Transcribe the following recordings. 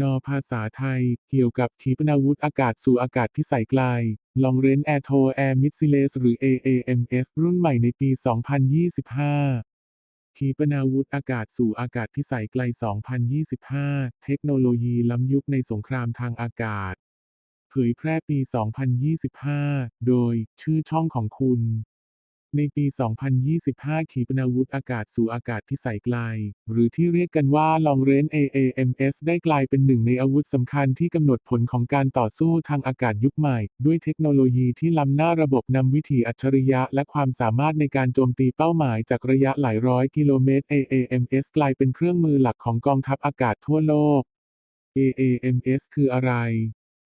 นภาษาไทย เกี่ยวกับขีปนาวุธอากาศสู่อากาศพิสัยไกล Long Range Air to Air Missiles หรือ AAMS รุ่นใหม่ในปี 2025 ขีปนาวุธอากาศสู่อากาศพิสัยไกล 2025 เทคโนโลยีล้ำยุคในสงครามทางอากาศ เผยแพร่ปี 2025 โดย ชื่อช่องของคุณ ในปี 2025 ขีปนาวุธอากาศสู่อากาศพิสัยไกล หรือที่เรียกกันว่า Long Range AAMS ได้กลายเป็นหนึ่งในอาวุธสำคัญที่กำหนดผลของการต่อสู้ทางอากาศยุคใหม่ ด้วยเทคโนโลยีที่ล้ำหน้าระบบนำวิถีอัจฉริยะ และความสามารถในการโจมตีเป้าหมายจากระยะหลายร้อยกิโลเมตร AAMS กลายเป็นเครื่องมือหลักของกองทัพอากาศทั่วโลก AAMS คืออะไร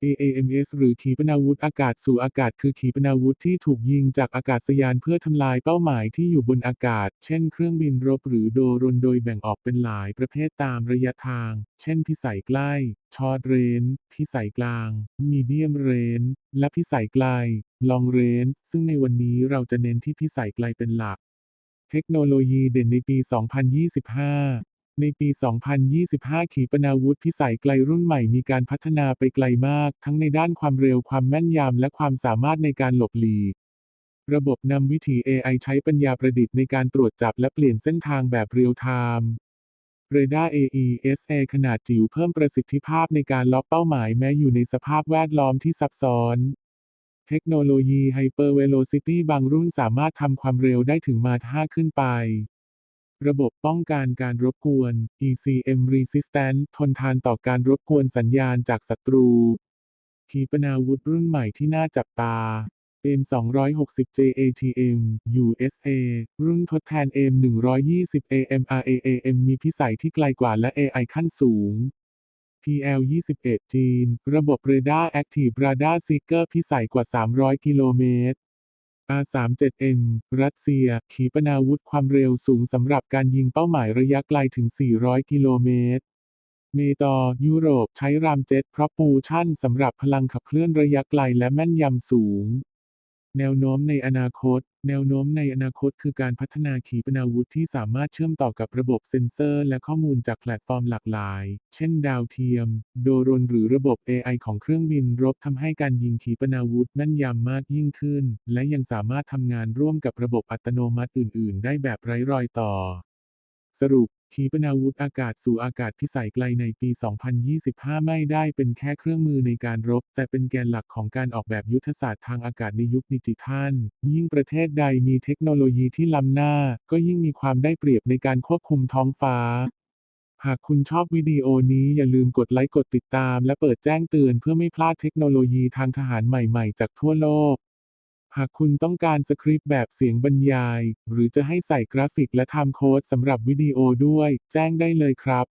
AAMS หรือขีปนาวุธอากาศสู่อากาศคือขีปนาวุธที่ถูกยิงจากอากาศยานเพื่อทำลายเป้าหมายที่อยู่บนอากาศ เช่นเครื่องบินรบหรือโดรนโดยแบ่งออกเป็นหลายประเภทตามระยะทาง เช่นพิสัยใกล้ชอ r เรนพิสัยกลาง มีเดียมเรนและพิสัยไกล ลองเรนซึ่งในวันนี้เราจะเน้นที่พิสัยไกลเป็นหลักเทคโนโลยีเด่นในปี 2025 ในปี 2025 ขีปนาวุธพิสัยไกลรุ่นใหม่มีการพัฒนาไปไกลมาก ทั้งในด้านความเร็วความแม่นยำและความสามารถในการหลบหลีก ระบบนำวิถี AI ใช้ปัญญาประดิษฐ์ในการตรวจจับและเปลี่ยนเส้นทางแบบเรียลไทม์เรดาร์ AESA ขนาดจิ๋วเพิ่มประสิทธิภาพในการล็อกเป้าหมายแม้อยู่ในสภาพแวดล้อมที่ซับซ้อนเทคโนโลยี Hypervelocity บางรุ่นสามารถทำความเร็วได้ถึงมา 5 ขึ้นไป ระบบป้องกันการรบกวน ECM Resistant ทนทานต่อการรบกวนสัญญาณจากศัตรู ขีปนาวุธรุ่นใหม่ที่น่าจับตา M 260 JATM USA รุ่นทดแทน M 120 AMRAAM มีพิสัยที่ไกลกว่าและ AI ขั้นสูง PL 21 จีน ระบบเรดาร์ Active Radar Seeker พิสัยกว่า 300 กิโลเมตร R37M รัสเซีย ขีปนาวุธความเร็วสูงสำหรับการยิงเป้าหมายระยะไกลถึง 400 กิโลเมตรเมตอ ยุโรปใช้รามเจ็ตพราะปูชั่นสำหรับพลังขับเคลื่อนระยะไกลและแม่นยำสูง แนวโน้มในอนาคต แนวโน้มในอนาคตคือการพัฒนาขีปนาวุธที่สามารถเชื่อมต่อกับระบบเซ็นเซอร์ และข้อมูลจากแพลตฟอร์มหลากหลาย เช่นดาวเทียม โดรนหรือระบบ AI ของเครื่องบินรบทำให้การยิงขีปนาวุธแม่นยำมากยิ่งขึ้น และยังสามารถทำงานร่วมกับระบบอัตโนมัติอื่น ๆ ได้แบบไร้รอยต่อ สรุป ขีปนาวุธอากาศสู่อากาศพิสัยไกลในปี 2025 ไม่ได้เป็นแค่เครื่องมือในการรบ แต่เป็นแกนหลักของการออกแบบยุทธศาสตร์ทางอากาศในยุคดิจิทัล ยิ่งประเทศใดมีเทคโนโลยีที่ล้ำหน้า ก็ยิ่งมีความได้เปรียบในการควบคุมท้องฟ้า หากคุณชอบวิดีโอนี้อย่าลืมกดไลค์กดติดตาม และเปิดแจ้งเตือนเพื่อไม่พลาดเทคโนโลยีทางทหารใหม่ๆ จากทั่วโลก หากคุณต้องการสคริปต์แบบเสียงบรรยาย หรือจะให้ใส่กราฟิกและทำโค้ดสำหรับวิดีโอด้วย แจ้งได้เลยครับ